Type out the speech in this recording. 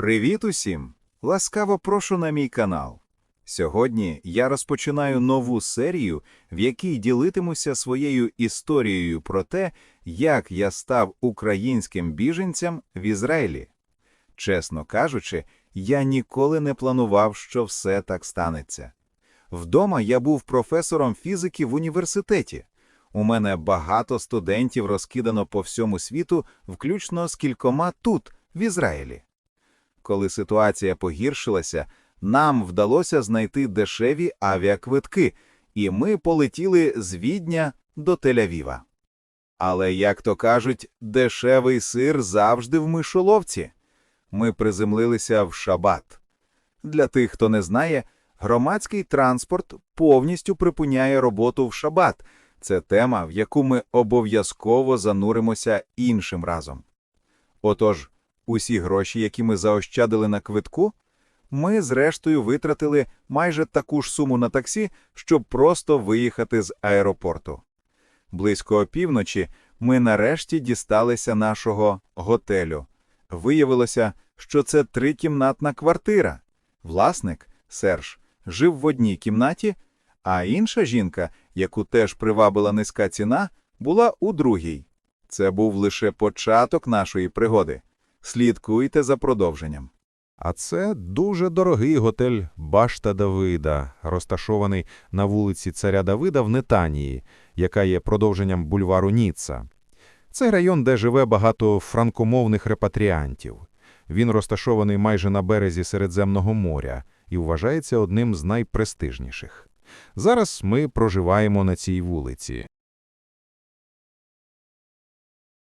Привіт усім! Ласкаво прошу на мій канал. Сьогодні я розпочинаю нову серію, в якій ділитимуся своєю історією про те, як я став українським біженцем в Ізраїлі. Чесно кажучи, я ніколи не планував, що все так станеться. Вдома я був професором фізики в університеті. У мене багато студентів розкидано по всьому світу, включно з кількома тут, в Ізраїлі. Коли ситуація погіршилася, нам вдалося знайти дешеві авіаквитки, і ми полетіли з Відня до Тель-Авіва. Але, як то кажуть, дешевий сир завжди в мишоловці. Ми приземлилися в шабат. Для тих, хто не знає, громадський транспорт повністю припиняє роботу в шабат. Це тема, в яку ми обов'язково зануримося іншим разом. Отож, усі гроші, які ми заощадили на квитку, ми зрештою витратили майже таку ж суму на таксі, щоб просто виїхати з аеропорту. Близько опівночі ми нарешті дісталися нашого готелю. Виявилося, що це трикімнатна квартира. Власник, Серж, жив в одній кімнаті, а інша жінка, яку теж привабила низька ціна, була у другій. Це був лише початок нашої пригоди. Слідкуйте за продовженням. А це дуже дорогий готель Башта Давида, розташований на вулиці Царя Давида в Нетанії, яка є продовженням бульвару Ніцца. Це район, де живе багато франкомовних репатріантів. Він розташований майже на березі Середземного моря і вважається одним з найпрестижніших. Зараз ми проживаємо на цій вулиці.